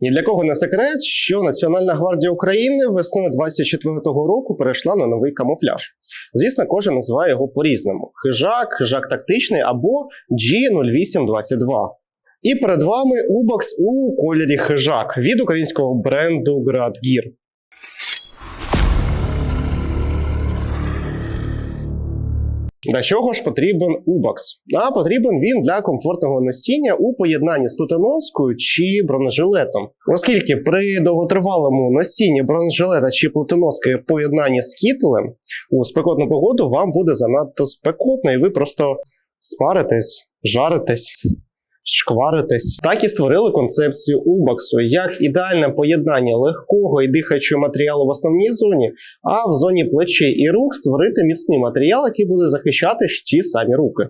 Ні для кого не секрет, що Національна гвардія України весною 24-го року перейшла на новий камуфляж. Звісно, кожен називає його по-різному: хижак, хижак тактичний або G0822. І перед вами Убакс у кольорі хижак від українського бренду Градгір. Для чого ж потрібен Убакс? А потрібен він для комфортного носіння у поєднанні з плутоноскою чи бронежилетом. Оскільки при довготривалому носінні бронежилета чи плутоноски в поєднанні з кітелем у спекотну погоду вам буде занадто спекотно, і ви просто спаритесь, жаритесь. Шкваритесь. Так і створили концепцію Убаксу як ідеальне поєднання легкого і дихаючого матеріалу в основній зоні, а в зоні плечей і рук створити міцний матеріал, який буде захищати ж ті самі руки.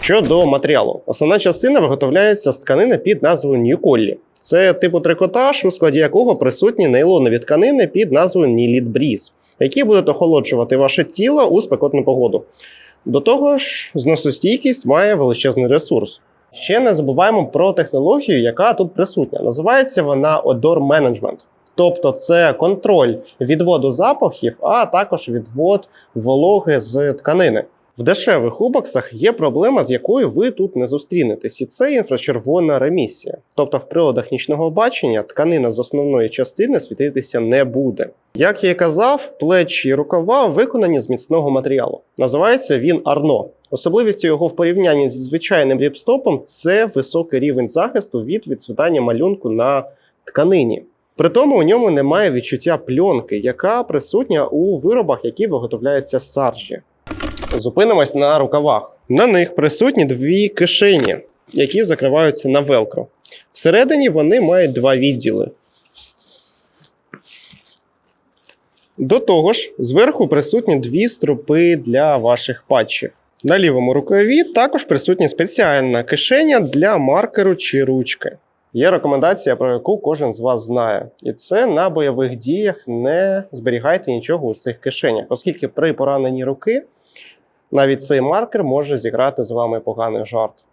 Щодо матеріалу, основна частина виготовляється з тканини під назвою Ньюколлі. Це типу трикотаж, у складі якого присутні нейлонові тканини під назвою Ніліт Бріз, які будуть охолоджувати ваше тіло у спекотну погоду. До того ж, зносостійкість має величезний ресурс. Ще не забуваємо про технологію, яка тут присутня. Називається вона Odor Management. Тобто це контроль відводу запахів, а також відвод вологи з тканини. В дешевих убоксах є проблема, з якою ви тут не зустрінетесь, і це інфрачервона ремісія. Тобто, в приладах нічного бачення тканина з основної частини світитися не буде. Як я і казав, плечі і рукава виконані з міцного матеріалу. Називається він Арно. Особливістю його в порівнянні зі звичайним ріпстопом це високий рівень захисту від відцвітання малюнку на тканині. При тому у ньому немає відчуття пленки, яка присутня у виробах, які виготовляються саржі. Зупинимось на рукавах. На них присутні дві кишені, які закриваються на велкро. Всередині вони мають два відділи. До того ж, зверху присутні дві струпи для ваших патчів. На лівому рукаві також присутня спеціальна кишеня для маркеру чи ручки. Є рекомендація, про яку кожен з вас знає, і це на бойових діях не зберігайте нічого у цих кишенях, оскільки при пораненні руки навіть цей маркер може зіграти з вами поганий жарт.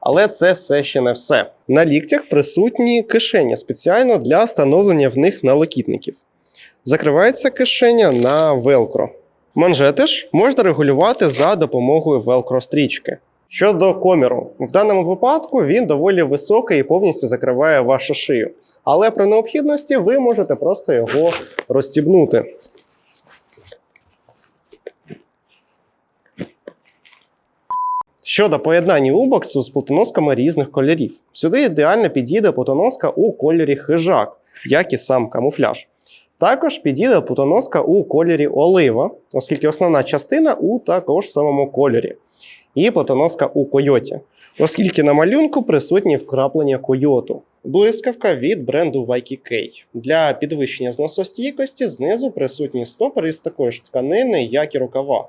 Але це все ще не все. На ліктях присутні кишені спеціально для встановлення в них налокітників. Закривається кишеня на велкро. Манжети ж можна регулювати за допомогою велкро-стрічки. Щодо коміру, в даному випадку він доволі високий і повністю закриває вашу шию. Але при необхідності ви можете просто його розстібнути. Щодо поєднання убоксу з плутоносками різних кольорів. Сюди ідеально підійде плутоноска у кольорі хижак, як і сам камуфляж. Також підійде плутоноска у кольорі олива, оскільки основна частина у також самому кольорі. І плутоноска у койоті, оскільки на малюнку присутні вкраплення койоту. Блискавка від бренду YKK. Для підвищення зносостійкості знизу присутній стопор із такої ж тканини, як і рукава.